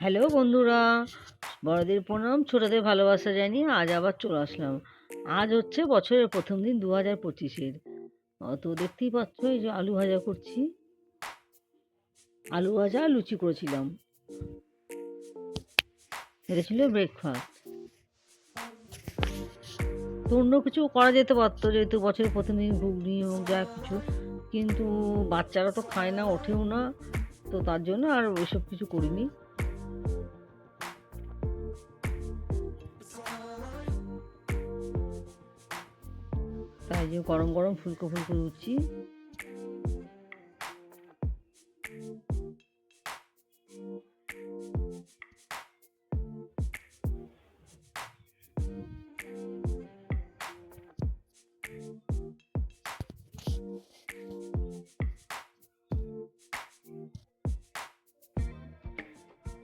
Hello বন্ধুরা, বড়দের প্রণাম, ছোটদের ভালোবাসা জানিয়ে আজ আবার চলে আসলাম। আজ হচ্ছে বছরের প্রথম দিন দু হাজার পঁচিশের তো দেখতেই পাচ্ছ এই যে আলু ভাজা করছি। আলু ভাজা লুচি করেছিলাম। এটা ছিল ব্রেকফাস্ট তো অন্য কিছু করা যেতে পারতো, যেহেতু বছরের প্রথম দিন ঘুগনি হোক, যা কিছু। কিন্তু বাচ্চারা তো খায় না, ওঠেও না। তো তার জন্য আর ওইসব কিছু করিনি। তাই যে গরম গরম ফুলকো ফুলকো লুচি।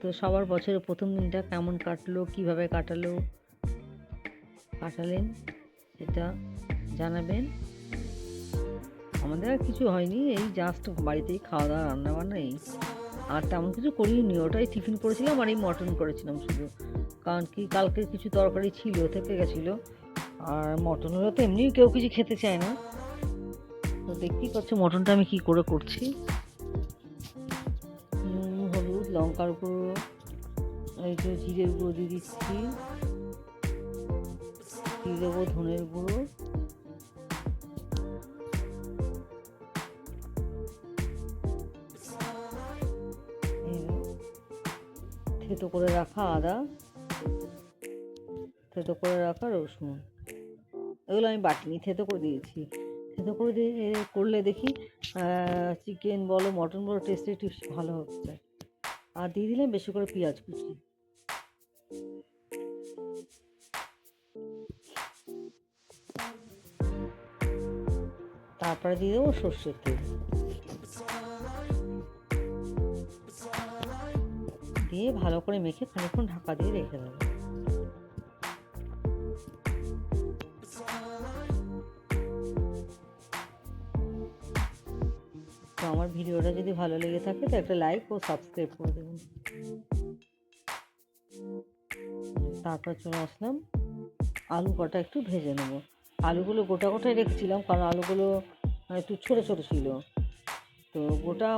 তো সবার বছরের প্রথম দিনটা কেমন কাটলো, কীভাবে কাটালো, কাটালেন সেটা জানাবেন। আমাদের আর কিছু হয়নি, এই জাস্ট বাড়িতেই খাওয়া দাওয়া রান্না বান্না এই। আর তেমন কিছু করিনি, ওটাই টিফিন করেছিলাম আর এই মটন করেছিলাম শুধু। কারণ কি কালকে কিছু তরকারি ছিল থেকে গেছিল। আর মটন হলে তো এমনিই কেউ কিছু খেতে চায় না। তো দেখতেই পাচ্ছ মটনটা আমি কী করে করছি। নুন হলুদ, লঙ্কার গুঁড়ো, এই যে জিরের গুঁড়ো দিয়ে দিচ্ছি। দিয়ে দেবো ধনের গুঁড়ো। থেতো করে রাখা আদা, থেতো করে রাখা রসুন। এগুলো আমি বাটিনি থেতো করে দিয়েছি। থেতো করে দিয়ে করলে দেখি চিকেন বলো মটন বলো টেস্টে একটু ভালো হচ্ছে। আর দিয়ে দিলাম বেশি করে পেঁয়াজ কুচি। তারপরে দিয়ে দেবো সর্ষের তেল। দিয়ে ভালো করে মেখে খানিকক্ষণ ঢাকা দিয়ে রেখে দেবো। তো আমার ভিডিওটা যদি ভালো লেগে থাকে, তো একটা লাইক ও সাবস্ক্রাইব করে দেবেন। তারপর চলে আসলাম, আলু কটা একটু ভেজে নেব। আলুগুলো গোটা গোটাই রেখেছিলাম, কারণ আলুগুলো একটু ছোটো ছোটো ছিল। তো গোটা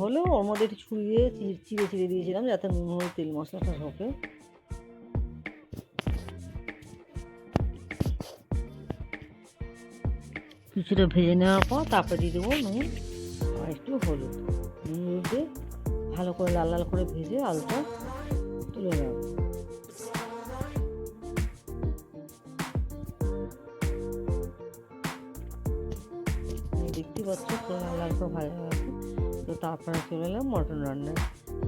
হলেও ওর মধ্যে একটু ছুঁড়িয়ে চিড়ে চিড়ে দিয়েছিলাম যাতে নুন, হলুদ, তেল, মশলাটা ঢোকে। কিছুটা ভেজে নেওয়ার পর তারপরে দিয়ে দেবো নুন আর একটু হলুদ। নুন দিয়ে ভালো করে লাল লাল করে ভেজে আলুটা তুলে নেব। দেখতেই পাচ্ছ পুরো লাল ভালো গেছে তো তারপরে চলে এলাম মটন রান্নায়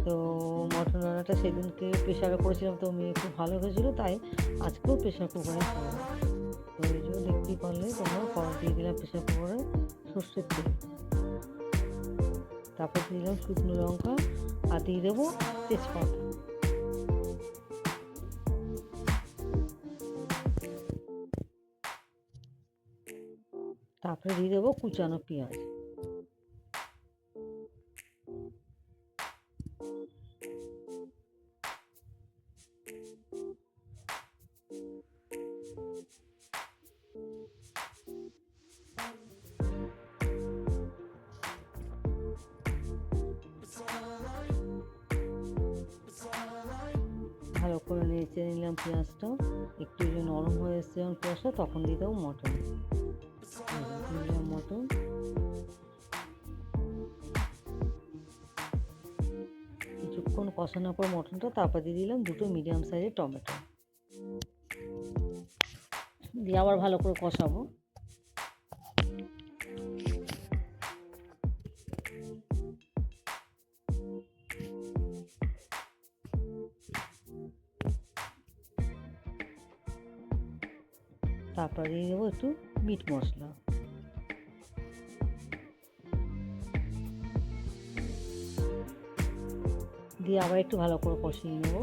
তো মটন রান্নাটা সেদিনকে প্রেশারে করেছিলাম, তো মেয়ে খুব ভালো হয়েছিলো, তাই আজকেও প্রেশার কুকারে তো এই জন্য দেখতেই পারলে তোমরা কড়া দিয়ে দিলাম প্রেশার কুকারে সর্ষের তেল। তারপর দিয়ে দিলাম শুকনো লঙ্কা, আর দিয়ে দেবো তেজপাতা। তারপরে দিয়ে দেবো কুচানো পেঁয়াজ। ভালো করে নেড়ে নিলাম পেঁয়াজটা। একটু যে নরম হয়ে এসছে যখন পেঁয়াজটা, তখন দিয়ে দেবো মটন। মটন কিছুক্ষণ কষানোর পর মটনটা তারপর দিয়ে দিলাম দুটো মিডিয়াম সাইজের টমেটো। দিয়ে আবার ভালো করে কষাবো। তারপর দিয়ে দেবো একটু মিট মশলা। দিয়ে আবার একটু ভালো করে কষিয়ে নেব।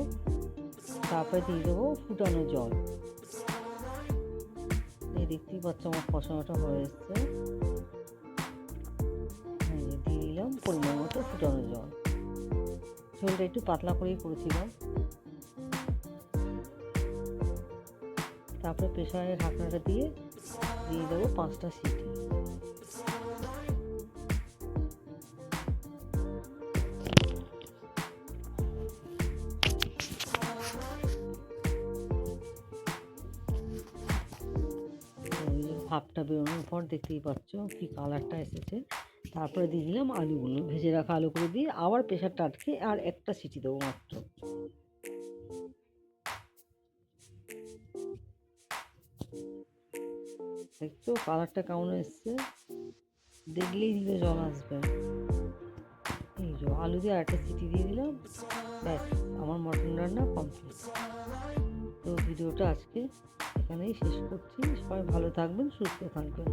তারপরে দিয়ে দেবো ফুটানো জল। এই দেখতেই পাচ্ছ আমার কষানোটা হয়ে এসছে। দিয়ে দিলাম পরিমাণ মতো ফুটানো জল। ঝোলটা একটু পাতলা করেই করেছিলাম। তারপরে প্রেশারের ঢাকনাটা দিয়ে দিয়ে দেবো পাঁচটা সিটি। ভাপটা বেরোনোর পর দেখতেই পাচ্ছ কি কালারটা এসেছে। তারপরে দিয়ে দিলাম আলুগুলো। ভেজে রাখা আলুগুলো দিয়ে আবার প্রেশারটা আটকে আর একটা সিটি দেবো মাত্র। দেখছ কালারটা কেমন এসছে? দেখলেই দিলে জল আসবে। এই যে আলু দিয়ে আরেকটা সিটি দিয়ে দিলাম। ব্যাস, আমার মটন রান্না কমপ্লিট তো ভিডিওটা আজকে এখানেই শেষ করছি। সবাই ভালো থাকবেন, সুস্থ থাকবেন।